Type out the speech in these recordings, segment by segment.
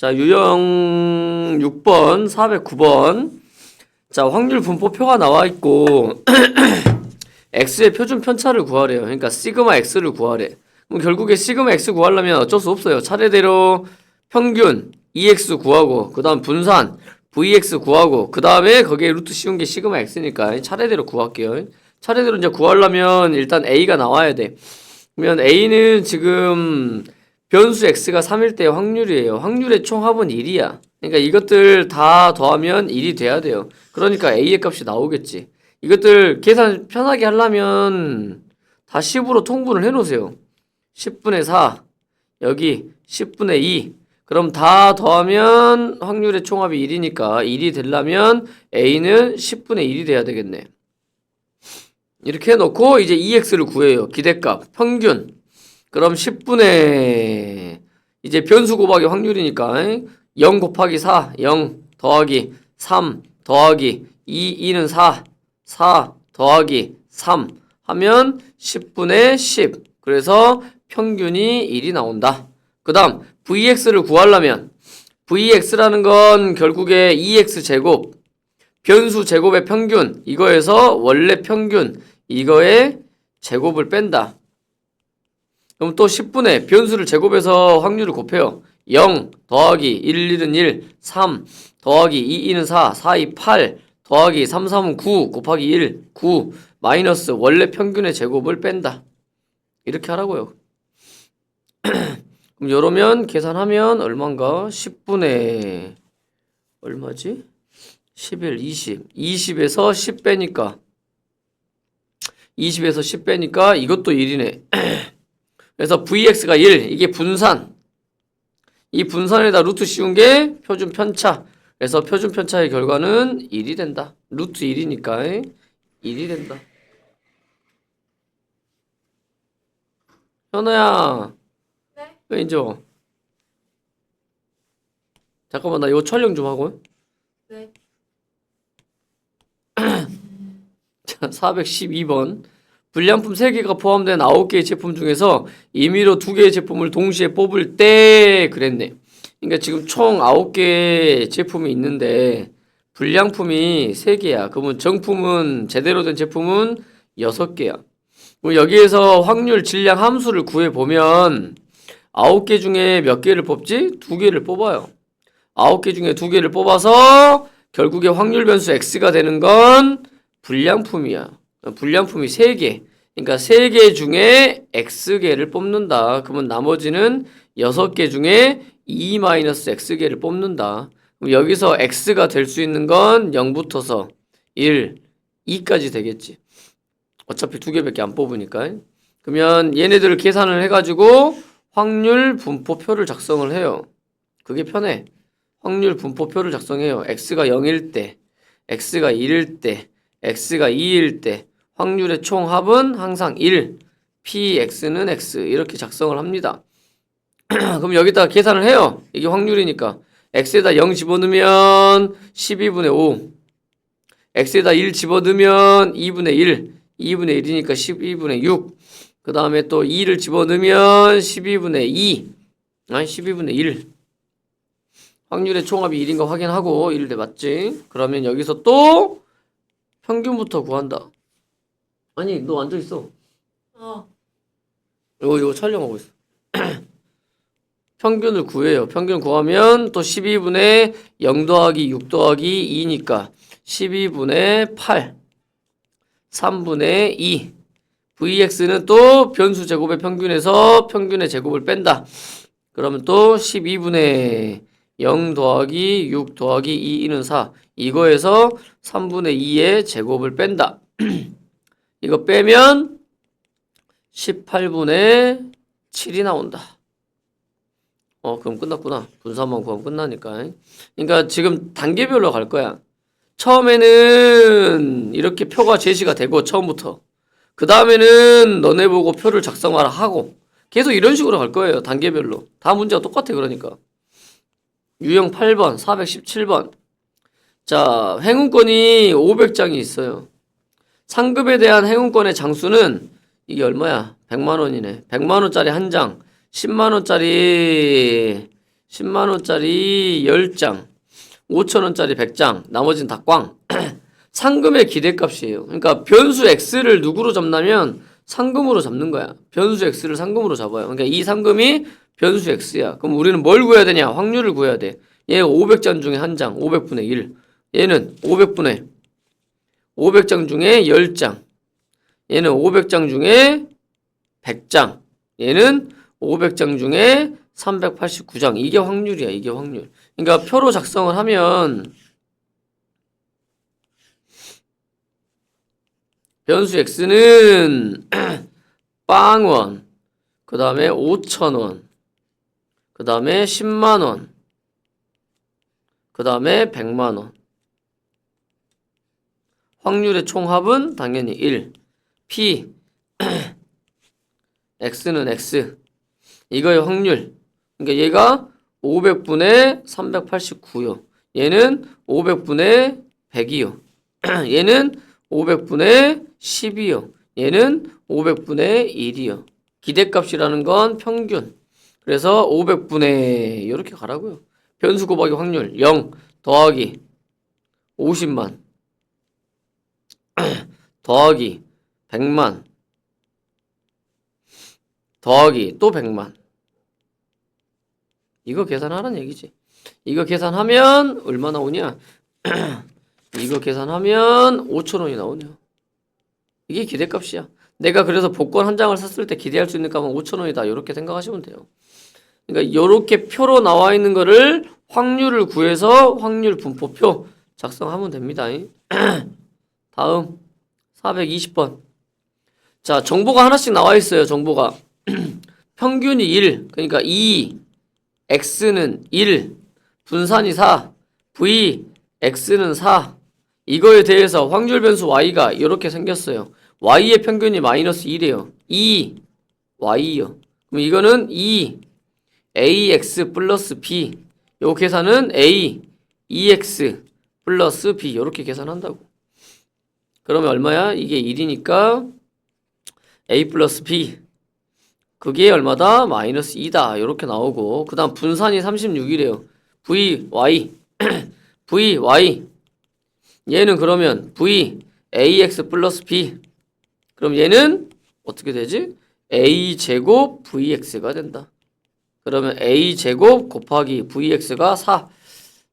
자, 유형 6번, 409번. 자, 확률 분포표가 나와 있고 x의 표준 편차를 구하래요. 그러니까 시그마 x를 구하래. 그럼 결국에 시그마 x 구하려면 어쩔 수 없어요. 차례대로 평균 EX 구하고 그다음 분산 VX 구하고 그다음에 거기에 루트 씌운 게 시그마 x니까 차례대로 구할게요. 차례대로 이제 구하려면 일단 A가 나와야 돼. 그러면 A는 지금 변수 x가 3일 때 확률이에요. 확률의 총합은 1이야. 그러니까 이것들 다 더하면 1이 돼야 돼요. 그러니까 A의 값이 나오겠지. 이것들 계산 편하게 하려면 다 10으로 통분을 해 놓으세요. 10분의 4 여기 10분의 2 그럼 다 더하면 확률의 총합이 1이니까 1이 되려면 A는 10분의 1이 돼야 되겠네. 이렇게 해놓고 이제 EX를 구해요. 기대값 평균 그럼 10분의 이제 변수 곱하기 확률이니까 0 곱하기 4 0 더하기 3 더하기 2 2는 4 4 더하기 3 하면 10분의 10 그래서 평균이 1이 나온다. 그 다음 VX를 구하려면 VX라는 건 결국에 EX 제곱 변수 제곱의 평균 이거에서 원래 평균 이거의 제곱을 뺀다. 그럼 또 10분의 변수를 제곱해서 확률을 곱해요. 0 더하기 1, 1은 1, 3 더하기 2, 2는 4, 4, 2, 8 더하기 3, 3은 9 곱하기 1, 9 마이너스 원래 평균의 제곱을 뺀다. 이렇게 하라고요. 그럼 요러면 계산하면 얼마인가? 10분의 얼마지? 11, 20. 20에서 10 빼니까 20에서 10 빼니까 이것도 1이네. 그래서 VX가 1. 이게 분산. 이 분산에다 루트 씌운 게 표준 편차. 그래서 표준 편차의 결과는 1이 된다. 루트 1이니까 1이 된다. 현아야. 네? 왜 이제 와? 잠깐만 나 이거 촬영 좀 하고. 네. 자, 412번. 불량품 3개가 포함된 9개의 제품 중에서 임의로 2개의 제품을 동시에 뽑을 때 그랬네. 그러니까 지금 총 9개의 제품이 있는데 불량품이 3개야. 그러면 정품은 제대로 된 제품은 6개야. 그럼 여기에서 확률 질량 함수를 구해 보면 9개 중에 몇 개를 뽑지? 2개를 뽑아요. 9개 중에 2개를 뽑아서 결국에 확률 변수 x가 되는 건 불량품이야. 불량품이 3개. 그러니까 3개 중에 x개를 뽑는다. 그러면 나머지는 6개 중에 2-x개를 뽑는다. 그럼 여기서 x가 될 수 있는 건 0부터서 1, 2까지 되겠지. 어차피 두 개밖에 안 뽑으니까. 그러면 얘네들을 계산을 해가지고 확률 분포표를 작성을 해요. 그게 편해. 확률 분포표를 작성해요. x가 0일 때, x가 1일 때, x가 2일 때 확률의 총합은 항상 1, px는 x 이렇게 작성을 합니다. 그럼 여기다가 계산을 해요. 이게 확률이니까 x에다 0 집어넣으면 12분의 5 x에다 1 집어넣으면 2분의 1 2분의 1이니까 12분의 6그 다음에 또 2를 집어넣으면 12분의 2 아니 12분의 1 확률의 총합이 1인가 확인하고 1대 맞지? 그러면 여기서 또 평균부터 구한다. 아니, 너 앉아 있어. 어. 이거 이거 촬영하고 있어. 평균을 구해요. 평균 구하면 또 12분의 0 더하기 6 더하기 2니까 12분의 8 3분의 2 VX는 또 변수 제곱의 평균에서 평균의 제곱을 뺀다. 그러면 또 12분의 0 더하기 6 더하기 2, 2는 4. 이거에서 3분의 2의 제곱을 뺀다. 이거 빼면 18분의 7이 나온다. 어, 그럼 끝났구나. 분산만 구하면 끝나니까. 그러니까 지금 단계별로 갈 거야. 처음에는 이렇게 표가 제시가 되고, 처음부터. 그 다음에는 너네 보고 표를 작성하라 하고, 계속 이런 식으로 갈 거예요. 단계별로. 다 문제가 똑같아, 그러니까. 유형 8번, 417번. 자, 행운권이 500장이 있어요. 상급에 대한 행운권의 장수는 이게 얼마야? 100만 원이네. 100만 원짜리 한 장, 10만 원짜리 10만 원짜리 10장, 5천 원짜리 100장, 나머지는 다 꽝. 상금의 기대값이에요. 그러니까 변수 x를 누구로 잡냐면 상금으로 잡는 거야. 변수 x를 상금으로 잡아요. 그러니까 이 상금이 변수 x야. 그럼 우리는 뭘 구해야 되냐? 확률을 구해야 돼. 얘가 500장 중에 한 장, 500분의 1. 얘는 500분의 500장 중에 10장. 얘는 500장 중에 100장. 얘는 500장 중에 389장. 이게 확률이야. 이게 확률. 그러니까 표로 작성을 하면 변수 x는 빵원, 그 다음에 5천원, 그 다음에 10만원, 그 다음에 100만원. 확률의 총합은 당연히 1. P, x는 x. 이거의 확률. 그러니까 얘가 500분의 389요. 얘는 500분의 100이요. 얘는 500분의 10이요. 얘는 500분의 1이요. 기대값이라는 건 평균. 그래서 500분의 이렇게 가라고요. 변수 곱하기 확률 0 더하기 50만 더하기 100만 더하기 또 100만 이거 계산하라는 얘기지. 이거 계산하면 얼마 나오냐? 이거 계산하면 5천 원이 나오네요. 이게 기대값이야. 내가 그래서 복권 한 장을 샀을 때 기대할 수 있는 값은 5천 원이다. 이렇게 생각하시면 돼요. 그러니까 이렇게 표로 나와 있는 거를 확률을 구해서 확률 분포표 작성하면 됩니다. 다음 420번. 자, 정보가 하나씩 나와 있어요. 정보가 평균이 1. 그러니까 2 x는 1, 분산이 4, v x는 4. 이거에 대해서 확률 변수 y가 이렇게 생겼어요. y의 평균이 마이너스 1이에요. 2 y요. 그럼 이거는 2 ax 플러스 b. 요 계산은 a 2x 플러스 b 이렇게 계산한다고. 그러면 얼마야? 이게 1이니까 a 플러스 b 그게 얼마다? 마이너스 2다. 이렇게 나오고 그 다음 분산이 36이래요. v y v y 얘는 그러면 v ax 플러스 b 그럼 얘는 어떻게 되지? a 제곱 vx가 된다. 그러면 a 제곱 곱하기 vx가 4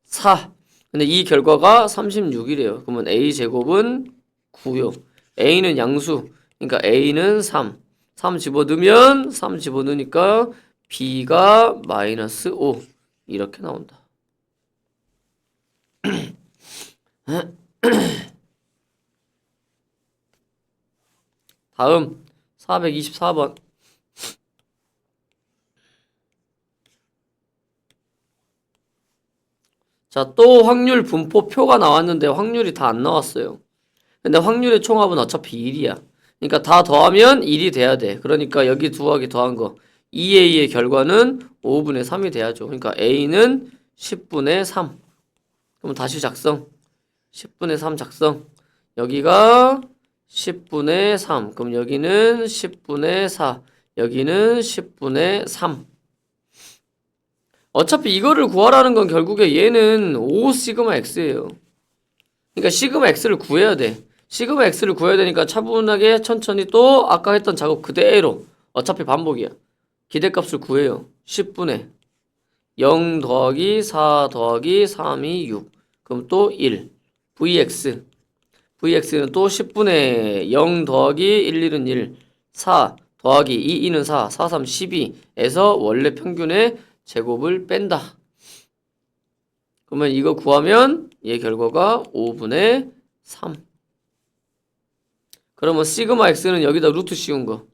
4 근데 이 결과가 36이래요. 그러면 a 제곱은 9요. a는 양수. 그러니까 a는 3. 3 집어넣으면 3 집어넣으니까 b가 마이너스 5 이렇게 나온다. 다음 424번 자, 또 확률 분포표가 나왔는데 확률이 다 안 나왔어요. 근데 확률의 총합은 어차피 1이야. 그러니까 다 더하면 1이 돼야 돼. 그러니까 여기 두하기 더한 거 2a의 결과는 5분의 3이 돼야죠. 그러니까 a는 10분의 3. 그럼 다시 작성. 10분의 3 작성. 여기가 10분의 3. 그럼 여기는 10분의 4. 여기는 10분의 3. 어차피 이거를 구하라는 건 결국에 얘는 5 시그마 x예요. 그러니까 시그마 x를 구해야 돼. 시그마 x를 구해야 되니까 차분하게 천천히 또 아까 했던 작업 그대로 어차피 반복이야. 기대값을 구해요. 10분의 0 더하기 4 더하기 3이 6. 그럼 또 1. vx. vx는 또 10분의 0 더하기 1, 1은 1. 4 더하기 2, 2는 4. 4, 3, 12에서 원래 평균의 제곱을 뺀다. 그러면 이거 구하면 얘 결과가 5분의 3. 그러면 시그마 x는 여기다 루트 씌운 거.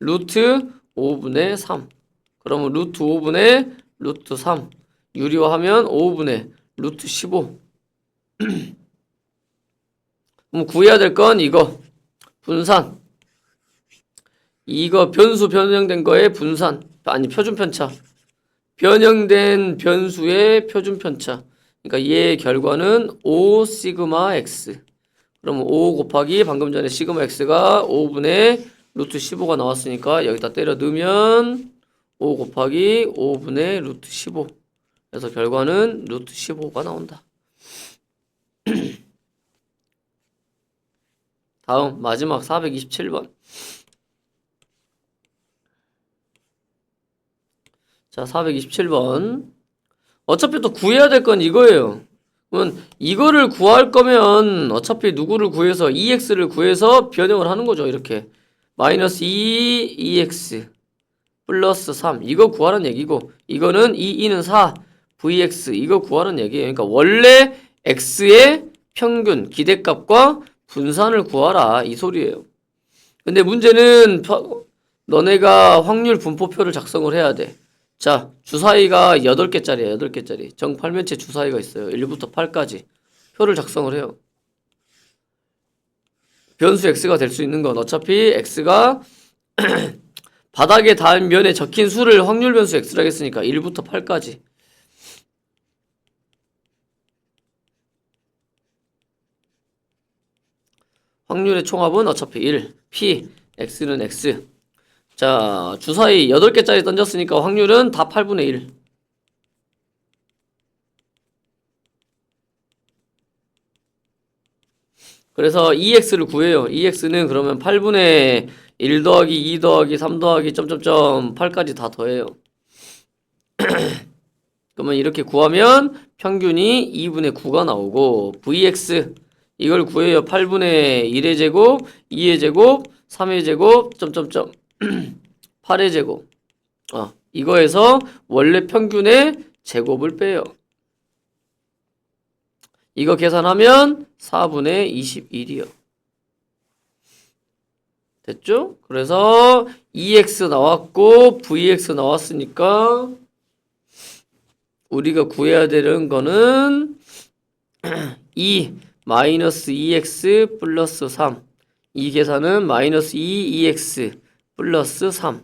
루트 5분의 3. 그러면 루트 5분의 루트 3. 유리화하면 5분의 루트 15. 그럼 구해야 될 건 이거. 분산. 이거 변수 변형된 거에 분산. 아니 표준 편차. 변형된 변수의 표준 편차. 그러니까 얘의 결과는 5 시그마 x. 그러면 5 곱하기 방금 전에 시그마 x가 5분의 루트 15가 나왔으니까 여기다 때려 넣으면 5 곱하기 5분의 루트 15. 그래서 결과는 루트 15가 나온다. 다음 마지막 427번. 자, 427번. 어차피 또 구해야 될 건 이거예요. 이거를 구할 거면 어차피 누구를 구해서 EX를 구해서 변형을 하는 거죠. 이렇게. 마이너스 2 EX 플러스 3 이거 구하라는 얘기고 이거는 2, 2는 4 VX 이거 구하라는 얘기예요. 그러니까 원래 X의 평균 기대값과 분산을 구하라 이 소리예요. 근데 문제는 펴- 너네가 확률 분포표를 작성을 해야 돼. 자, 주사위가 8개짜리야, 8개짜리. 정팔면체 주사위가 있어요. 1부터 8까지. 표를 작성을 해요. 변수 x가 될 수 있는 건 어차피 x가 바닥에 닿은 면에 적힌 수를 확률 변수 x라 했으니까 1부터 8까지. 확률의 총합은 어차피 1. p x는 x. 자, 주사위 8개짜리 던졌으니까 확률은 다 8분의 1. 그래서 EX를 구해요. EX는 그러면 8분의 1 더하기 2 더하기 3 더하기 점점점 8까지 다 더해요. 그러면 이렇게 구하면 평균이 2분의 9가 나오고 VX 이걸 구해요. 8분의 1의 제곱, 2의 제곱, 3의 제곱, 점점점 8의 제곱. 어, 이거에서 원래 평균의 제곱을 빼요. 이거 계산하면 4분의 21이요. 됐죠? 그래서 EX 나왔고 VX 나왔으니까 우리가 구해야 되는 거는 2 마이너스 2x 플러스 3. 이 계산은 마이너스 2 2x 플러스 3.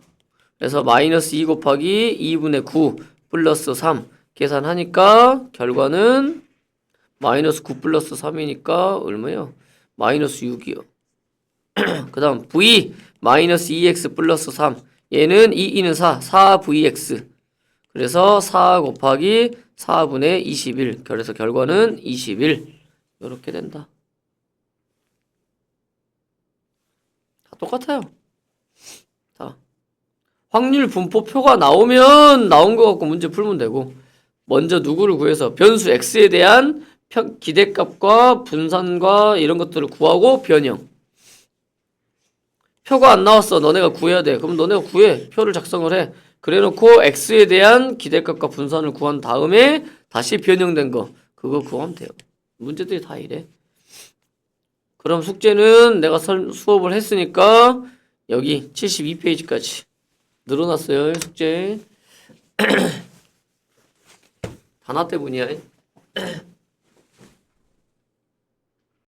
그래서 마이너스 2 곱하기 2분의 9 플러스 3 계산하니까 결과는 마이너스 9 플러스 3이니까 얼마요? 마이너스 6이요. 그 다음 v 마이너스 2x 플러스 3 얘는 2, 2는 4 4vx 그래서 4 곱하기 4분의 21 그래서 결과는 21 이렇게 된다. 다 똑같아요. 자, 확률 분포표가 나오면 나온 거 갖고 문제 풀면 되고 먼저 누구를 구해서 변수 x에 대한 평, 기대값과 분산과 이런 것들을 구하고 변형. 표가 안 나왔어. 너네가 구해야 돼. 그럼 너네가 구해. 표를 작성을 해. 그래 놓고 x에 대한 기대값과 분산을 구한 다음에 다시 변형된 거. 그거 구하면 돼요. 문제들이 다 이래. 그럼 숙제는 내가 설, 수업을 했으니까 여기 72페이지까지 늘어났어요. 숙제. 단화 때문이야.